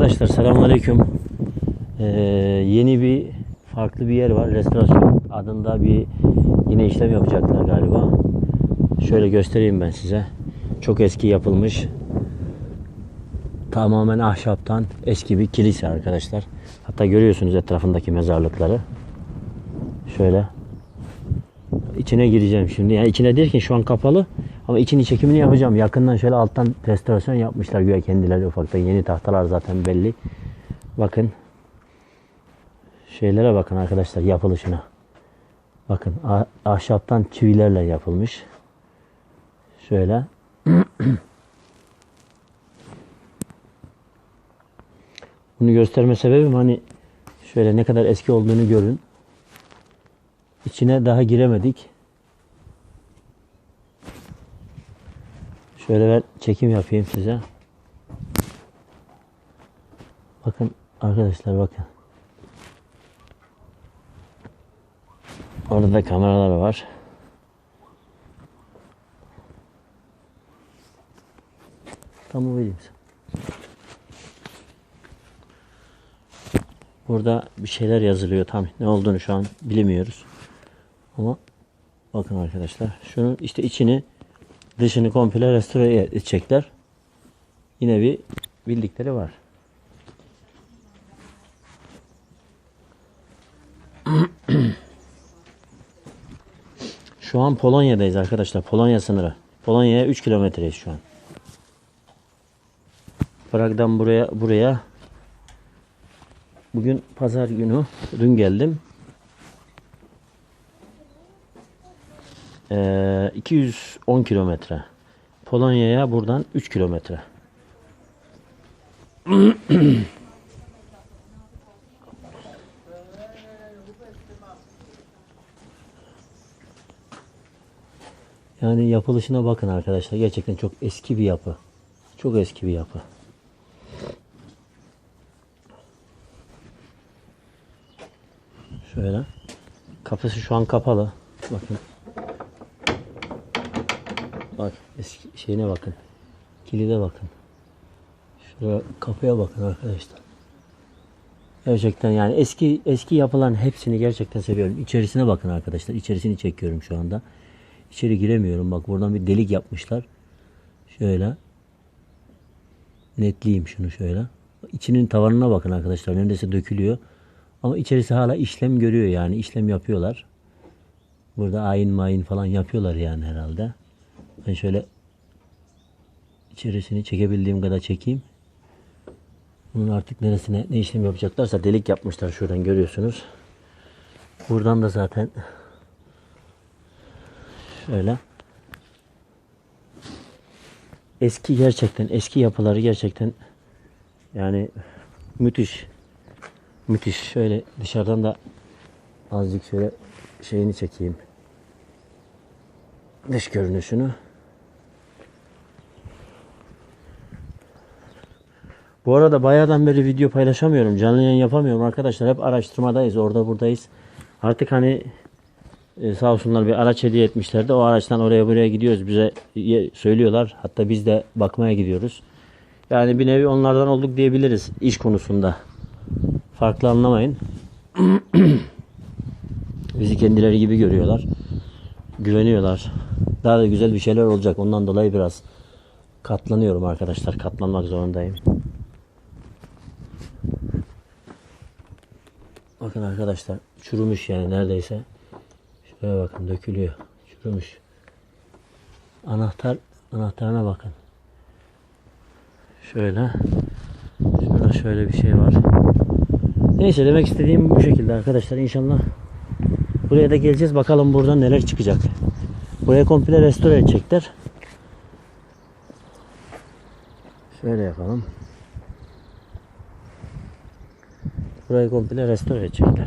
Arkadaşlar selamünaleyküm. Ee, yeni bir farklı bir yer var. Restorasyon adında bir yine işlem yapacaklar galiba. Şöyle göstereyim ben size. Çok eski yapılmış. Tamamen ahşaptan eski bir kilise arkadaşlar. Hatta görüyorsunuz etrafındaki mezarlıkları. Şöyle. İçine gireceğim şimdi. Yani içine derken şu an kapalı. Ama içini çekimini yapacağım. Yakından şöyle alttan restorasyon yapmışlar güya kendileri ufaktan. Yeni tahtalar zaten belli. Bakın. Şeylere bakın arkadaşlar yapılışına. Bakın ah- ahşaptan çivilerle yapılmış. Şöyle. Bunu gösterme sebebim hani şöyle ne kadar eski olduğunu görün. İçine daha giremedik. Şöyle ben çekim yapayım size. Bakın arkadaşlar bakın. Orada da kameralar var. Tamam vereyim sana. Burada bir şeyler yazılıyor tam ne olduğunu şu an bilmiyoruz. Ama bakın arkadaşlar şunun işte içini dışını komple restore edecekler. Yine bir bildikleri var. Şu an Polonya'dayız arkadaşlar. Polonya sınırı. Polonya'ya 3 kilometreyiz şu an. Prag'dan buraya buraya bugün pazar günü dün geldim. Ee, 210 kilometre. Polonya'ya buradan 3 kilometre. Yani yapılışına bakın arkadaşlar. Gerçekten çok eski bir yapı. Çok eski bir yapı. Şöyle. Kapısı şu an kapalı. Bakın. Bak eski şeyine bakın. Kilide bakın. Şuraya kapıya bakın arkadaşlar. Gerçekten yani eski eski yapılan hepsini gerçekten seviyorum. İçerisine bakın arkadaşlar. İçerisini çekiyorum şu anda. İçeri giremiyorum. Bak buradan bir delik yapmışlar. Şöyle. Netleyeyim şunu şöyle. İçinin tavanına bakın arkadaşlar. Neredeyse dökülüyor. Ama içerisi hala işlem görüyor yani. işlem yapıyorlar. Burada ayin mayin falan yapıyorlar yani herhalde. Ben şöyle içerisini çekebildiğim kadar çekeyim. Bunun artık neresine ne işlem yapacaklarsa delik yapmışlar şuradan görüyorsunuz. Buradan da zaten şöyle eski gerçekten eski yapıları gerçekten yani müthiş müthiş şöyle dışarıdan da azıcık şöyle şeyini çekeyim dış görünüşünü Bu arada bayağıdan beri video paylaşamıyorum. Canlı yayın yapamıyorum arkadaşlar. Hep araştırmadayız. Orada buradayız. Artık hani e, sağ olsunlar bir araç hediye etmişlerdi. O araçtan oraya buraya gidiyoruz. Bize söylüyorlar. Hatta biz de bakmaya gidiyoruz. Yani bir nevi onlardan olduk diyebiliriz iş konusunda. Farklı anlamayın. Bizi kendileri gibi görüyorlar. Güveniyorlar. Daha da güzel bir şeyler olacak. Ondan dolayı biraz katlanıyorum arkadaşlar. Katlanmak zorundayım. Bakın arkadaşlar çürümüş yani neredeyse. Şuraya bakın dökülüyor. Çürümüş. Anahtar anahtarına bakın. Şöyle. Şurada şöyle bir şey var. Neyse demek istediğim bu şekilde arkadaşlar. İnşallah buraya da geleceğiz. Bakalım buradan neler çıkacak. Buraya komple restore edecekler. Şöyle yapalım. Burayı komple restore edecekler.